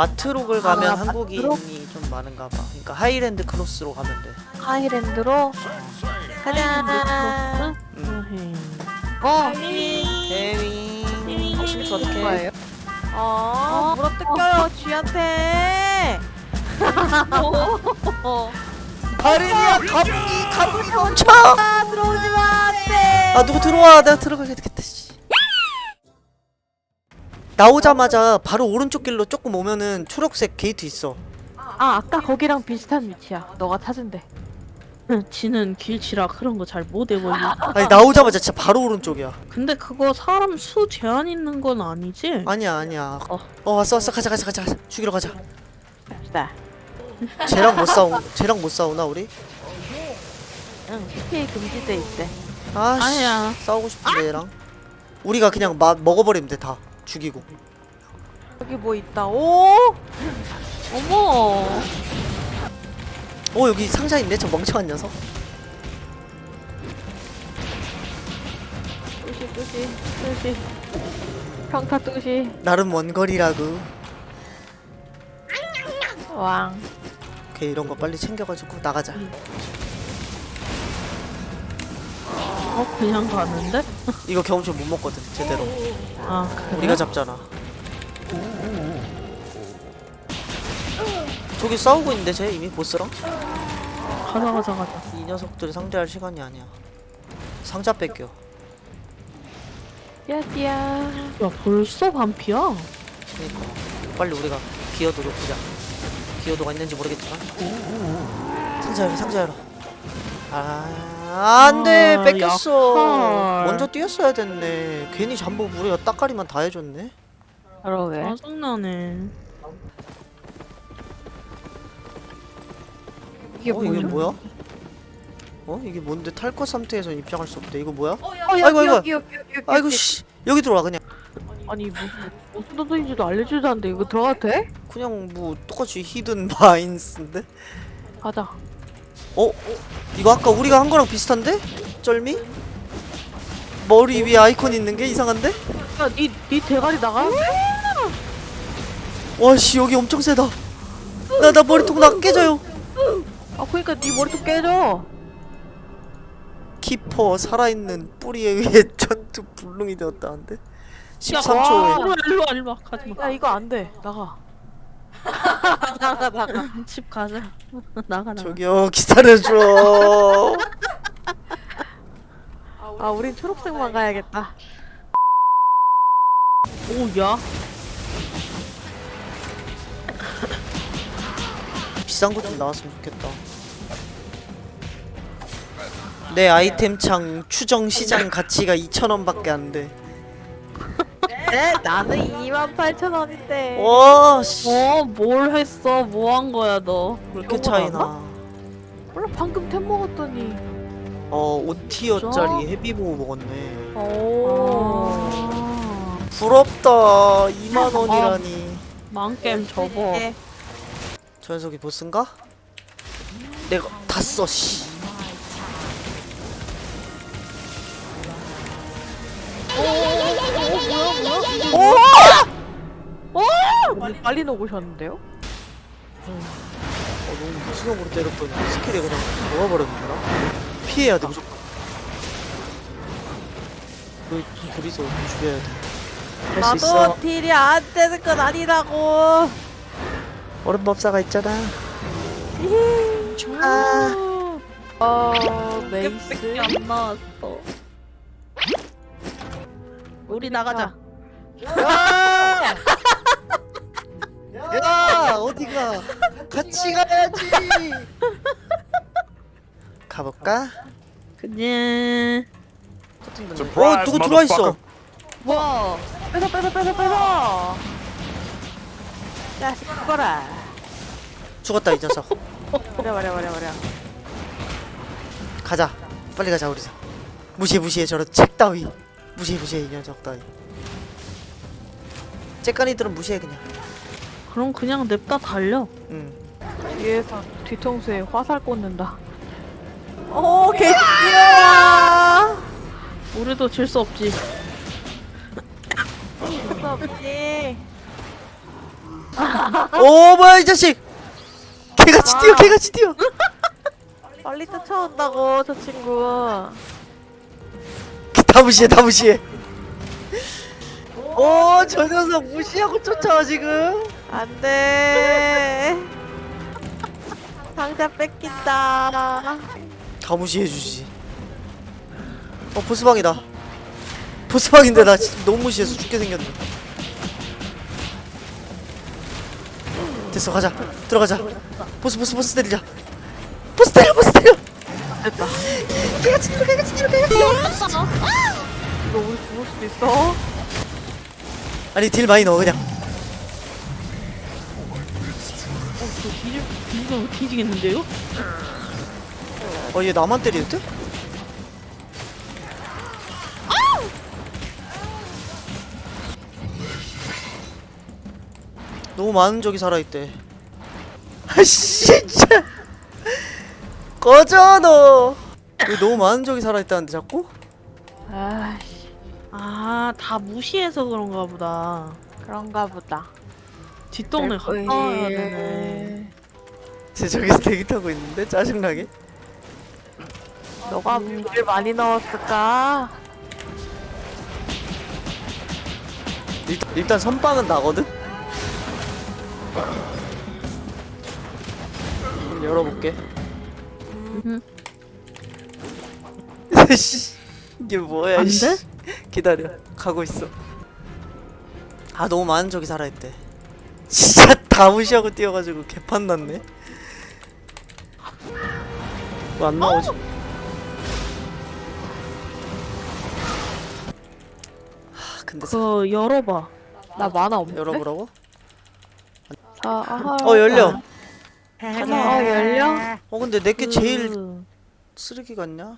마트록을 가면 아, 한국인이 좀 많은가 봐. 그러니까 하이랜드 크로스로 가면 돼. 하이랜드로 가자. 응. 어. 해윙. 어, 실수 어떻게? 뭐예요? 어, 물어 뜯겨요, 쥐한테. 바른이야 가분이 가분이 멈춰. 아, 들어오지 마, 안 돼. 아 누구 들어와 내가 들어가게 되겠다. 씨. 나오자마자 바로 오른쪽 길로 조금 오면은 초록색 게이트 있어. 아 아까 거기랑 비슷한 위치야. 너가 찾은 데. 지는 길치라 그런 거 잘 못 해버리. 아니 나오자마자 진짜 바로 오른쪽이야. 근데 그거 사람 수 제한 있는 건 아니지? 아니야 아니야. 어. 어 왔어 왔어 가자 가자 가자 가자. 죽이러 가자. 갑시다. 쟤랑 못 싸우 쟤랑 못 싸우나 우리? 응. PK 금지돼 있대. 아씨 아니야. 싸우고 싶은데 얘랑. 우리가 그냥 마, 먹어버리면 돼 다. 죽이고. 여기 뭐 있다. 오! 어머. 어 여기 상자 있네 저 멍청한 녀석. 뚜시 뚜시 뚜시. 평타 뚜시. 나름 원거리라고. 왕. 오케이 이런 거 빨리 챙겨가지고 나가자. 어 그냥 가는데? 이거 경험치 못 먹거든 제대로. 아 그래? 우리가 잡잖아. 저기 싸우고 있는데 쟤 이미 보스랑? 가자 가자 가자. 이 녀석들 상대할 시간이 아니야. 상자 뺏겨. 띠야띠야. 야 벌써 반피야? 그니까 빨리 우리가 기어도 높이자. 기어도가 있는지 모르겠지만. 상자 열어 상자 열어. 아 안돼 아, 뺏겼어. 약할. 먼저 뛰었어야 됐네. 괜히 잠복 우리가 따까리만 다 해줬네. 그러게. 짜증나네. 이게 어 이게? 뭐야? 어 이게 뭔데 탈것 상태에서 입장할 수 없대. 이거 뭐야? 어, 아이고, 여기 아이고. 여기 여기 여기. 여기. 아이고 씨 여기 들어와 그냥. 아니 무슨 무슨 도둑인지도 알려주지도 않는데 이거 들어가도 돼? 그냥 뭐 똑같이 히든 마인스인데? 가자. 어? 이거 아까 우리가 한 거랑 비슷한데? 쩔미? 머리 위에 아이콘 있는 게 이상한데? 야 니니 니 대가리 나가는데? 와씨 여기 엄청 세다 나 나 머리통 나 깨져요 아 그러니까 니 머리도 깨져. 키퍼 살아있는 뿌리에 의해 전투 불능이 되었다는데? 13초에 일로와 일로 와 일로 와 가지 마. 야 이거 안 돼. 나가. 나가 나가. 집 가자. 나가 나가. 저기요 기다려줘 아 우린 초록색만 가야겠다. 오야. 비싼 거 좀 나왔으면 좋겠다 내 아이템 창 추정 시장 가치가 2,000원밖에 안돼 네 나는 28,000원인데. 와 씨 어 뭘 했어? 뭐 한 거야 너? 그렇게 차이나 몰라 방금 템 먹었더니. 어 5티어짜리 헤비보호 먹었네 오. 아, 부럽다 2만 원이라니 망게임 접어. 저 녀석이 보스인가? 내가 다 써, 씨. 빨리, 빨리 녹으셨는데요? 어, 너무 무수성으로 때렸더니 스킬이 그냥 녹아버렸는구나. 피해야 돼, 무조건. 그, 둘이서 죽여야 돼. 할 수 있어. 나도 딜이 안 되는 건 아니라고. 얼음 법사가 있잖아. 아, 어 메이스. 안 나왔어. 우리 나가자. 야, 어디가? 같이 가야지. 가볼까? 그냥 어, 누구 들어와 있어? 뭐 뺏어 뺏어 뺏어 뺏어. 야 죽어라. 죽었다, 이 녀석. 버려 버려 버려 버려. 가자 빨리 가자 우리 무시해 무시해 저런 책 따위 무시해 무시해 이 녀석 따위 째까니들은 무시해 그냥 그럼 그냥 냅다 달려. 응 뒤에서 뒤통수에 화살 꽂는다. 오, 개띠야. 우리도 질 수 없지. 수 없지. 오 뭐야 이 자식 개같이 뛰어 개같이 뛰어 빨리 쫓아온다고 저 친구. 다 무시해 다 무시해 오저 녀석 무시하고 쫓아와 지금? 안돼. 상자 뺏긴다. 다 무시해 주지. 어 보스방이다. 보스방인데 나 지금 너무 무시해서 죽게 생겼네. 됐어 가자. 들어가자. 보스 보스 보스 때리자. 보스 때려 보스 때려! 됐다. 개같이 뛰어 개같이 뛰어 이거 우리 죽을 수도 있어. 아니 딜 많이 넣어 그냥 저 뒤질, 뒤지면 뒤지겠는데요? 어얘 나만 때리는데? 너무 많은 적이 살아있대 아씨 진짜 꺼져 너 왜 너무 많은 적이 살아있다는데 자꾸? 아씨 아, 다 무시해서 그런가 보다. 그런가 보다. 뒷동네 갔다 와야 되네. 쟤 저기서 대기 타고 있는데 짜증나게 너가 물을 많이 넣었을까? 일단, 일단 선빵은 나거든? 문 열어볼게 음. 씨, 이게 뭐야 안 씨. 돼? 기다려 가고 있어 아 너무 많은 적이 살아있대 진짜 다 무시하고 뛰어가지고 개판 났네 왜 안 나오지? 하 근데 사- 그거 열어봐. 나 만화 없는데? 열어보라고? 아, 아, 어 열려 아, 열려? 어 근데 내게 제일 그 쓰레기 같냐?